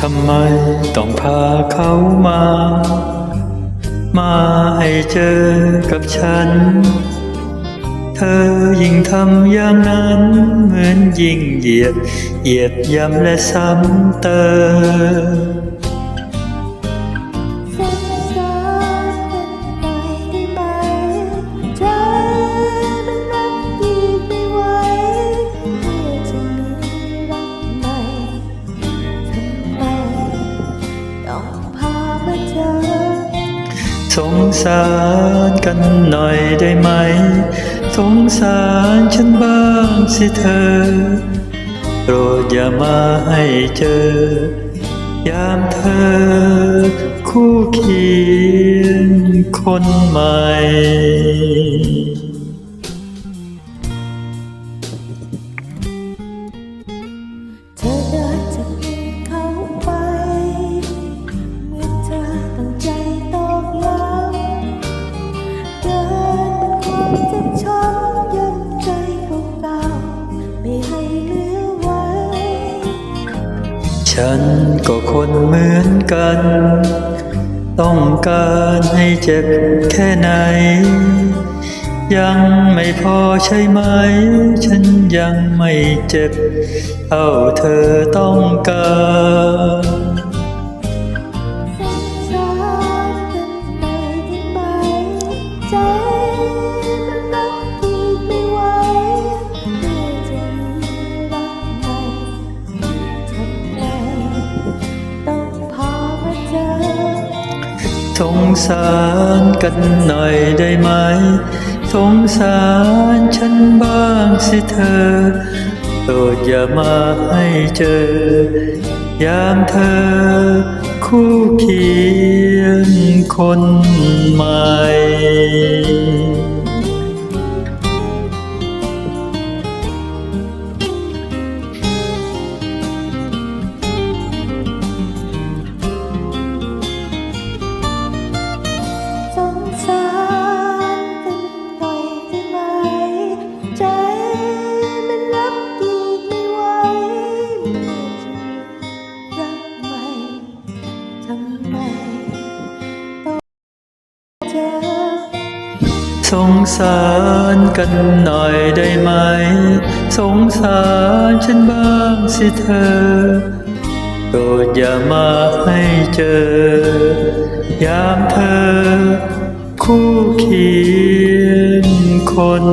ทำไมต้องพาเขามา มาให้เจอกับฉัน เธอยิ่งทำอย่างนั้น เหมือนยิ่งเหยียด เหยียดย้ำและซ้ำเติม สงสารกันหน่อยได้ไหม สงสารฉันบ้างสิเธอ โปรดอย่ามาให้เจอ ยามเธอ คู่เคียงคนใหม่ ฉันก็คนเหมือนกัน ต้องการให้เจ็บแค่ไหน ยังไม่พอใช่ไหม ฉันยังไม่เจ็บ เท่าเธอต้องการ สงสารกันหน่อยได้ไหม สงสารฉันบ้างสิเธอโปรดอย่ามาให้เจอยามเธอ คู่เคียงคนใหม่ สงสารกันหน่อยได้ไหม สงสารฉันบ้างสิเธอ โปรดอย่ามาให้เจอ ยามเธอ คู่เคียงคน